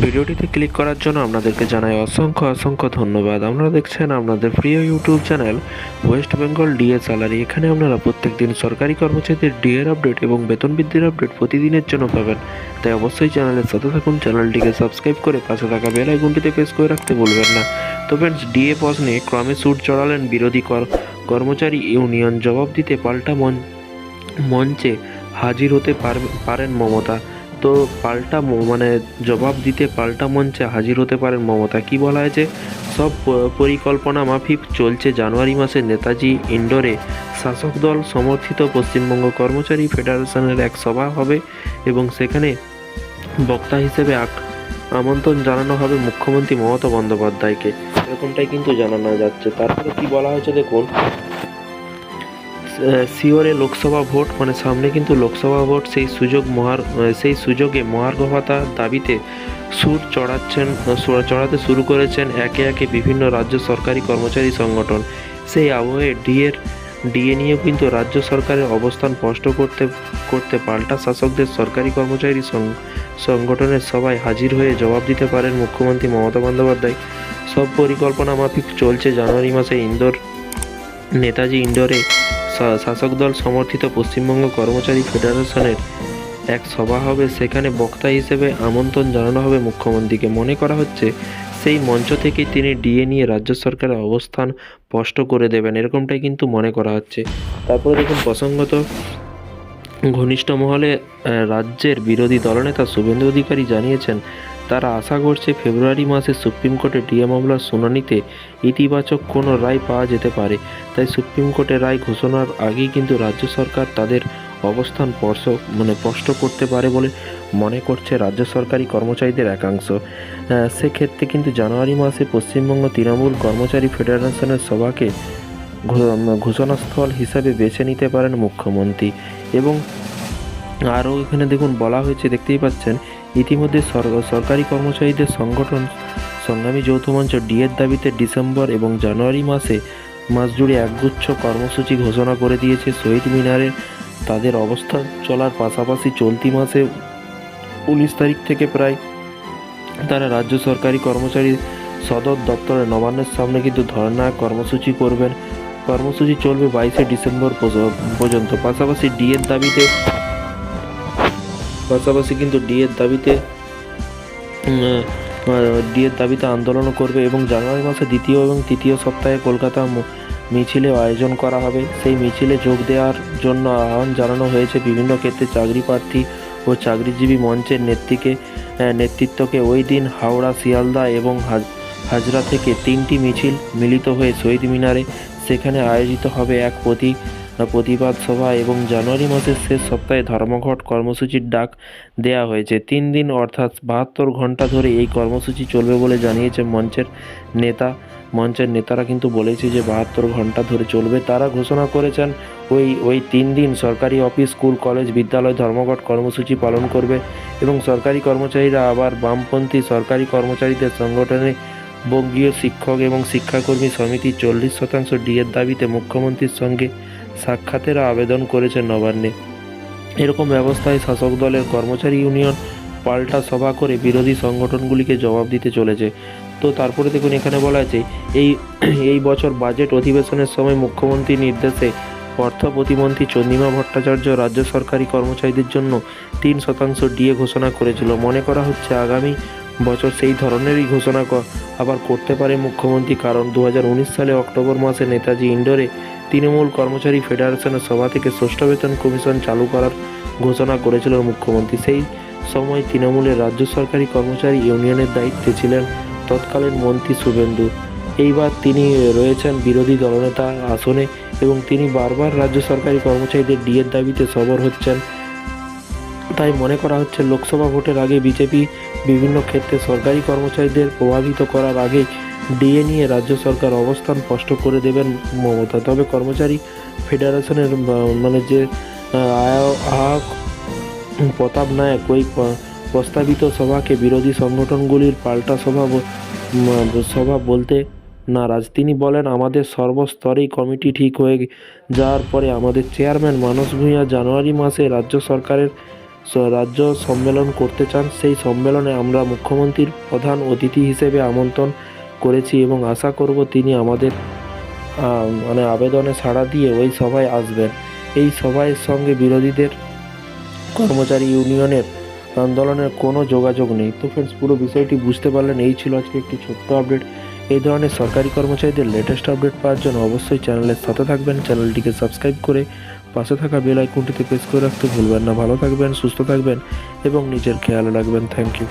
ভিডিওটিতে ক্লিক করার জন্য আপনাদেরকে জানাই অসংখ্য অসংখ্য ধন্যবাদ। আপনারা দেখছেন আপনাদের প্রিয় YouTube channel West Bengal DA salary এখানে আপনারা প্রত্যেকদিন সরকারি কর্মচারীদের ডিএর আপডেট এবং বেতন বৃদ্ধির আপডেট প্রতিদিনের জন্য পাবেন। তাই অবশ্যই চ্যানেলের সাথে থাকুন, চ্যানেলটিকে সাবস্ক্রাইব করে পাশে থাকা বেল আইকনটিতে প্রেস করে রাখতে ভুলবেন না। তো ফ্রেন্ডস ডিএ প্রশ্নে ক্রমে সুট চড়ালেন বিরোধী কর- কর্মচারী ইউনিয়ন। জবাব দিতে পাল্টা মঞ্চে হাজির হতে পার- পারেন মমতা। তো পাল্টা মানে জবাব দিতে পাল্টা মঞ্চে হাজির হতে পারেন মমতা। কি বলা হয়েছে? সব পরিকল্পনা মাফিক চলছে জানুয়ারি মাসে নেতাজি ইন্ডোরে। শাসক দল সমর্থিত পশ্চিমবঙ্গ কর্মচারী ফেডারেশনের এক সভা হবে এবং সেখানে বক্তা হিসেবে আমন্ত্রণ জানানো হবে মুখ্যমন্ত্রী মমতা বন্দ্যোপাধ্যায়কে। এরকমটাই কিন্তু জানানো যাচ্ছে। তারপরে কি বলা হয়েছে দেখুন শিওরে লোকসভা ভোট মানে সামনে কিন্তু লোকসভা ভোট, সেই সুযোগ মহার সেই সুযোগে মহার্ঘ ভাতা দাবিতে সুর চড়াচ্ছেন চড়াতে শুরু করেছেন একে একে বিভিন্ন রাজ্য সরকারি কর্মচারী সংগঠন। সেই আবহে ডিএর ডিএ নিয়ে কিন্তু রাজ্য সরকারের অবস্থান স্পষ্ট করতে করতে পাল্টা শাসকদের সরকারি কর্মচারী সংগঠনের সবাই হাজির হয়ে জবাব দিতে পারেন মুখ্যমন্ত্রী মমতা বন্দ্যোপাধ্যায়। সব পরিকল্পনা মাফিক চলছে জানুয়ারি মাসে ইন্দোর নেতাজি ইন্ডোরে শা- শাসক দল সমর্থিত পশ্চিমবঙ্গ কর্মচারী ফেডারেশনের এক সভা হবে। সেখানে বক্তা হিসেবে আমন্ত্রণ জানানো হবে মুখ্যমন্ত্রীকে। মনে করা হচ্ছে, সেই মঞ্চ থেকে তিনি ডিএ নিয়ে রাজ্য সরকারের অবস্থান স্পষ্ট করে দেবেন, এরকমটাই কিন্তু মনে করা হচ্ছে। তারপরে দেখুন, প্রসঙ্গত ঘনিষ্ঠ মহলে রাজ্যের বিরোধী দলনেতা শুভেন্দু অধিকারী জানিয়েছেন, তারা আশা করছে ফেব্রুয়ারি মাসে সুপ্রিম কোর্টে ডিএ মামলার শুনানিতে ইতিবাচক কোনো রায় পাওয়া যেতে পারে। তাই সুপ্রিম কোর্টের রায় ঘোষণার আগেই কিন্তু রাজ্য সরকার তাদের অবস্থান স্পর্শ মানে স্পষ্ট করতে পারে বলে মনে করছে রাজ্য সরকারি কর্মচারীদের একাংশ। সেক্ষেত্রে কিন্তু জানুয়ারি মাসে পশ্চিমবঙ্গ তৃণমূল কর্মচারী ফেডারেশনের সভাকে ঘোষণাস্থল হিসাবে বেছে নিতে পারেন মুখ্যমন্ত্রী। এবং আরও এখানে দেখুন, বলা হয়েছে, দেখতেই পাচ্ছেন, ইতিমধ্যে সর- সরকারি কর্মচারীদের সংগঠন সংগ্রামী যৌথ মঞ্চ ডিএর দাবিতে ডিসেম্বর এবং জানুয়ারি মাসে মাস জুড়ে একগুচ্ছ কর্মসূচি ঘোষণা করে দিয়েছে শহীদ মিনারে তাদের অবস্থান চলার পাশাপাশি চলতি মাসে উনিশ তারিখ থেকে প্রায় তারা রাজ্য সরকারি কর্মচারী সদর দপ্তরে নবান্নের সামনে কিন্তু ধর্ণা কর্মসূচি করবেন। কর্মসূচি চলবে বাইশে ডিসেম্বর পর্যন্ত। পাশাপাশি ডিএর দাবিতে পাশাপাশি কিন্তু ডিএর দাবিতে ডিএর দাবিতে আন্দোলনও করবে এবং জানুয়ারি মাসে দ্বিতীয় এবং তৃতীয় সপ্তাহে কলকাতা ম- মিছিলেও আয়োজন করা হবে। সেই মিছিলে যোগ দেওয়ার জন্য আহ্বান জানানো হয়েছে বিভিন্ন ক্ষেত্রে চাকরি প্রার্থী ও চাকরিজীবী মঞ্চের নেত্রীকে নেতৃত্বকে। ওই দিন হাওড়া, শিয়ালদা এবং হাজ- হাজরা থেকে তিনটি মিছিল মিলিত হয়ে শহীদ মিনারে সেখানে আয়োজিত হবে এক প্রতি প্রতিবাদ সভা এবং জানুয়ারি মাসের শেষ সপ্তাহে ধর্মঘট কর্মসূচির ডাক দেয়া হয়েছে। তিন দিন অর্থাৎ বাহাত্তর ঘণ্টা ধরে এই কর্মসূচি চলবে বলে জানিয়েছে মঞ্চের নেতা। মঞ্চের নেতারা কিন্তু বলেছে যে বাহাত্তর ঘণ্টা ধরে চলবে। তারা ঘোষণা করেছেন, ওই ওই তিন দিন সরকারি অফিস, স্কুল, কলেজ, বিদ্যালয় ধর্মঘট কর্মসূচি পালন করবে এবং সরকারি কর্মচারীরা আবার বামপন্থী সরকারি কর্মচারীদের সংগঠনে বঙ্গীয় শিক্ষক এবং শিক্ষাকর্মী সমিতি চল্লিশ শতাংশ ডিএর দাবিতে মুখ্যমন্ত্রীর সঙ্গে সাক্ষাতের আবেদন করেছে নবান্নে। এরকম ব্যবস্থায় শাসক দলের কর্মচারী ইউনিয়ন পাল্টা সভা করে বিরোধী সংগঠনগুলিকে জবাব দিতে চলেছে। তো তারপরে দেখুন, এখানে বলা আছে, এই এই বছর বাজেট অধিবেশনের সময় মুখ্যমন্ত্রীর নির্দেশে অর্থ প্রতিমন্ত্রী চন্দ্রিমা ভট্টাচার্য রাজ্য সরকারি কর্মচারীদের জন্য তিন শতাংশ ডিএ ঘোষণা করেছিল। মনে করা হচ্ছে আগামী বছর সেই ধরনেরই ঘোষণা আবার করতে পারে মুখ্যমন্ত্রী। কারণ দু হাজার উনিশ সালে অক্টোবর মাসে নেতাজি ইন্ডোরে তৃণমূল কর্মচারী ফেডারেশনের সভা থেকে ষষ্ঠ বেতন কমিশন চালু করার ঘোষণা করেছিল মুখ্যমন্ত্রী। সেই সময় তৃণমূলের রাজ্য সরকারি কর্মচারী ইউনিয়নের দায়িত্বে ছিলেন তৎকালীন মন্ত্রী শুভেন্দু। এইবার তিনি রয়েছেন বিরোধী দলনেতা আসনে এবং তিনি বারবার রাজ্য সরকারি কর্মচারীদের ডিএর দাবিতে সবর হচ্ছেন। তাই মনে করা হচ্ছে লোকসভা ভোটের আগে বিজেপি বিভিন্ন ক্ষেত্রে সরকারি কর্মচারীদের প্রভাবিত করার আগে ডিএ নিয়ে রাজ্য সরকার অবস্থান স্পষ্ট করে দেবেন মমতা। তবে কর্মচারী ফেডারেশনের মানে যে আহ, প্রতাপ নায়ক ওই প্রস্তাবিত সভাকে বিরোধী সংগঠনগুলির পাল্টা সভা সভা বলতে নারাজ। তিনি বলেন আমাদের সর্বস্তরেই কমিটি ঠিক হয়ে যাওয়ার পরে আমাদের চেয়ারম্যান মানস ভূঁইয়া জানুয়ারি মাসে রাজ্য সরকারের রাজ্য সম্মেলন করতে চান, সেই সম্মেলনে আমরা মুখ্যমন্ত্রীর প্রধান অতিথি হিসেবে আমন্ত্রণ করেছি এবং আশা করব তিনি আমাদের মানে আবেদনে সাড়া দিয়ে ওই সভায় আসবেন। এই সভায় সঙ্গে বিরোধীদের কর্মচারী ইউনিয়নের আন্দোলনের কোনো যোগাযোগ নেই। তো ফ্রেন্ডস পুরো বিষয়টি বুঝতে পারলেন, এই ছিল আজকে একটি ছোট্ট আপডেট এই ধরনের সরকারি কর্মচারীদের লেটেস্ট আপডেট পাওয়ার জন্য অবশ্যই চ্যানেলের সাথে থাকবেন। চ্যানেলটিকে সাবস্ক্রাইব করে পাশে থাকা বেল আইকনটিতে প্রেস করে রাখতে ভুলবেন না। ভালো থাকবেন, সুস্থ থাকবেন এবং নিজের খেয়াল রাখবেন। Thank you